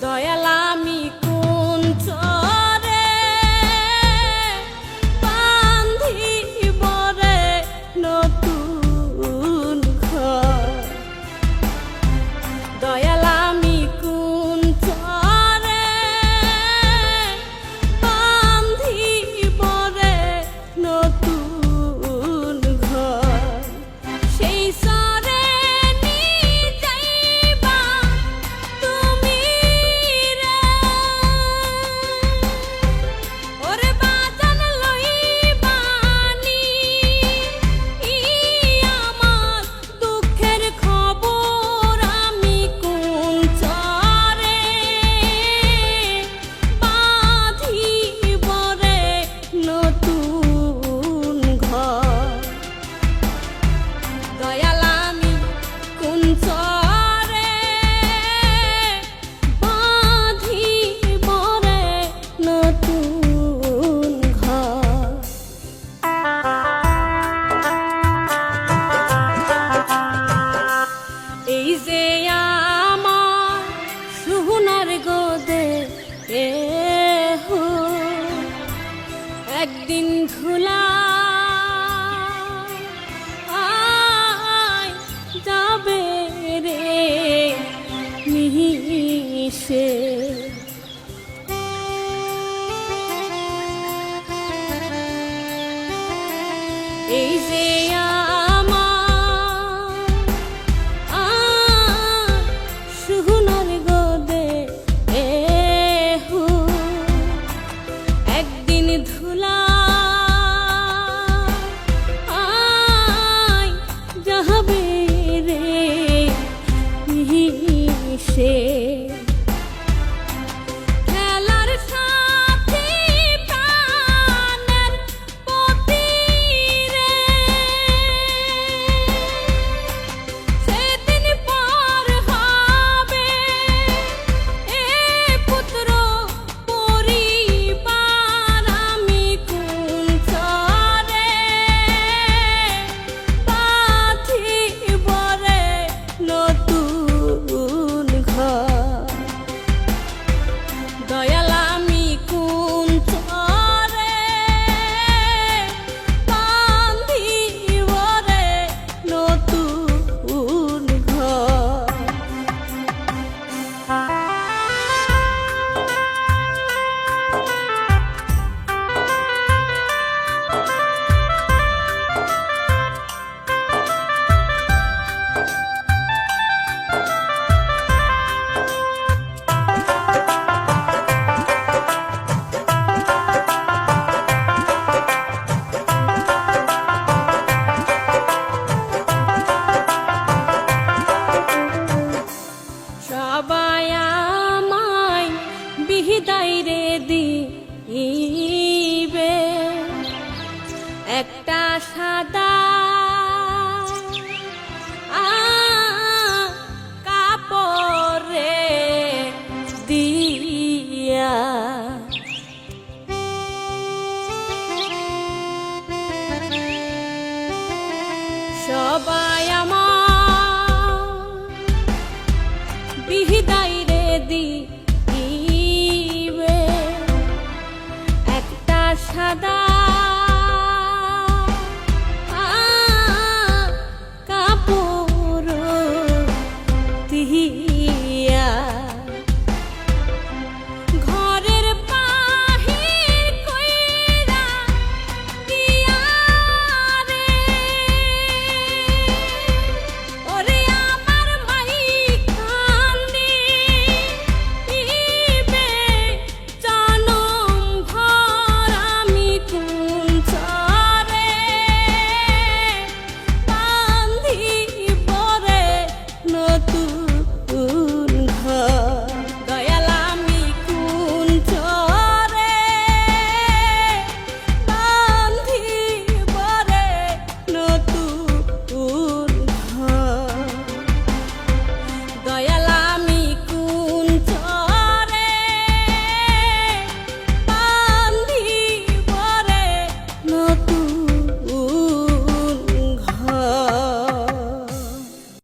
Dói ela. একদিন খোলা দাইরে দিবে। একটা সাদা সবাই আমার বিহিতাই да